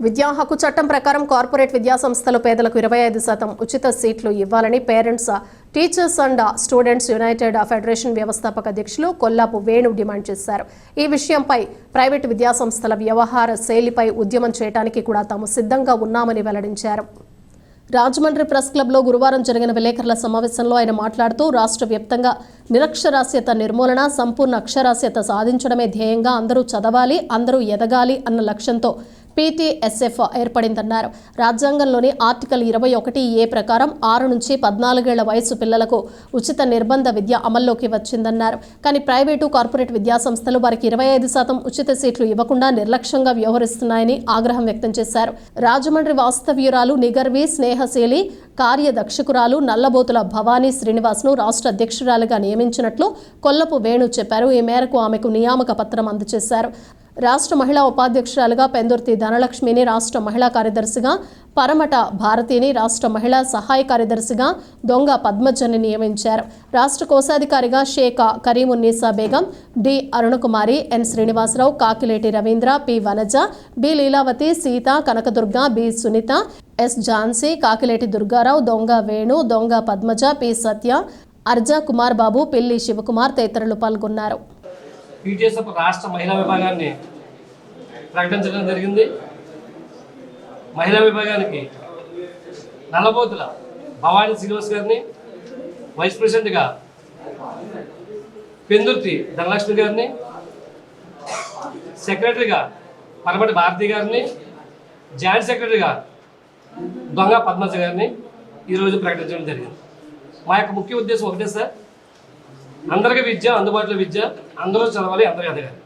విద్యా హక్కు చట్టం ప్రకారం కార్పొరేట్ విద్యా సంస్థలు పేదలకు ఇరవై ఐదు శాతం ఉచిత సీట్లు ఇవ్వాలని parents teachers and students united federation వ్యవస్థాపక అధ్యక్షులు కొల్లాపు వేణు డిమాండ్ చేశారు. ఈ విషయంపై ప్రైవేటు విద్యా సంస్థల వ్యవహార శైలిపై ఉద్యమం చేయడానికి కూడా తాము సిద్ధంగా ఉన్నామని వెల్లడించారు. రాజమండ్రి ప్రెస్ క్లబ్లో గురువారం జరిగిన విలేకరుల సమావేశంలో ఆయన మాట్లాడుతూ రాష్ట్ర వ్యాప్తంగా నిరక్షరాస్యత నిర్మూలన సంపూర్ణ అక్షరాస్యత సాధించడమే ధ్యేయంగా అందరూ చదవాలి అందరూ ఎదగాలి అన్న లక్ష్యంతో పీటీఎస్ఎఫ్ ఏర్పడిందన్నారు. రాజ్యాంగంలోని ఆర్టికల్ ఇరవై ఒకటి ఏ ప్రకారం ఆరు నుంచి పద్నాలుగేళ్ళ వయసు పిల్లలకు ఉచిత నిర్బంధ విద్య అమల్లోకి వచ్చిందన్నారు. కానీ ప్రైవేటు కార్పొరేట్ విద్యా సంస్థలు వారికి ఇరవై ఐదు శాతం ఉచిత సీట్లు ఇవ్వకుండా నిర్లక్ష్యంగా వ్యవహరిస్తున్నాయని ఆగ్రహం వ్యక్తం చేశారు. రాజమండ్రి వాస్తవ్యురాలు నిగర్వి స్నేహశీలి కార్యదక్షకురాలు నల్లబోతుల భవానీ శ్రీనివాస్ను రాష్ట్ర అధ్యక్షురాలుగా నియమించినట్లు కొల్లపు వేణు చెప్పారు. ఈ మేరకు ఆమెకు నియామక పత్రం అందజేశారు. రాష్ట్ర మహిళా ఉపాధ్యక్షురాలుగా పెందుర్తి ధనలక్ష్మిని రాష్ట్ర మహిళా కార్యదర్శిగా పరమట భారతిని రాష్ట్ర మహిళా సహాయ కార్యదర్శిగా దొంగ పద్మజని నియమించారు. రాష్ట్ర కోశాధికారిగా Shaik Karimunnisa Begum D Arunakumari N Srinivasarao Kakileti Ravindra P Vanaja B Leelavathi Seetha Kanakadurga B Sunitha S Jhansi Kakileti Durgarao Donga Venu Donga Padmaja P Satya Arja Kumar Babu Pilli Sivakumar తదితరులు పాల్గొన్నారు. రాష్ట్ర మహిళా విభాగాన్ని ప్రకటించడం జరిగింది. మహిళా విభాగానికి నల్లబోతుల భవానీ శ్రీనివాస్ గారిని వైస్ ప్రెసిడెంట్గా పెందుర్తి ధనలక్ష్మి గారిని సెక్రటరీగా పరమటి భారతి గారిని జాయింట్ సెక్రటరీగా దొంగ పద్మజ గారిని ఈరోజు ప్రకటించడం జరిగింది. మా యొక్క ముఖ్య ఉద్దేశం ఒకటే సార్. అందరికీ విద్య అందుబాటులో విద్య అందరూ చదవాలి అందరూ ఎదగాలి.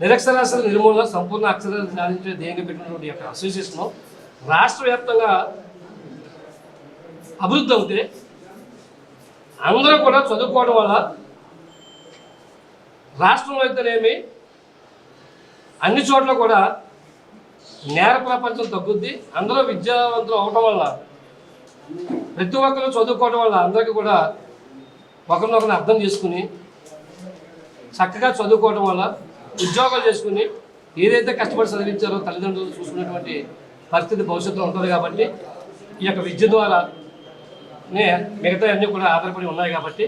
నిరక్షరాస్యత నిర్మూలన సంపూర్ణ అక్షరాలు సాధించే ధ్యేయంగా పెట్టినటువంటి యొక్క అసోసియేషన్ రాష్ట్ర వ్యాప్తంగా అభివృద్ధి అవుతే అందరూ కూడా చదువుకోవడం వల్ల రాష్ట్రంలో అయితేనేమి అన్ని చోట్ల కూడా నేర ప్రపంచం తగ్గుద్ది. అందరూ విద్యావంతులు అవటం వల్ల ప్రతి ఒక్కరు చదువుకోవడం వల్ల అందరికీ కూడా ఒకరినొకరిని అర్థం చేసుకుని చక్కగా చదువుకోవడం వల్ల ఉద్యోగాలు చేసుకుని ఏదైతే కష్టపడి చదివించారో తల్లిదండ్రులు చూసుకున్నటువంటి పరిస్థితి భవిష్యత్తులో ఉంటుంది కాబట్టి ఈ యొక్క విద్య ద్వారా నే మిగతా అన్నీ కూడా ఆధారపడి ఉన్నాయి కాబట్టి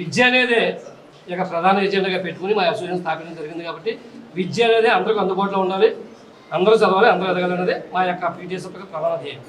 విద్య అనేదే ఈ యొక్క ప్రధాన ఎజెండాగా పెట్టుకుని మా అసోసియేషన్ స్థాపించడం జరిగింది కాబట్టి విద్య అనేది అందరికీ అందుబాటులో ఉండాలి. అందరూ చదవాలి అందరూ ఎదగాలన్నది మా యొక్క పీటీఎస్ యొక్క ప్రధాన ధ్యేయం.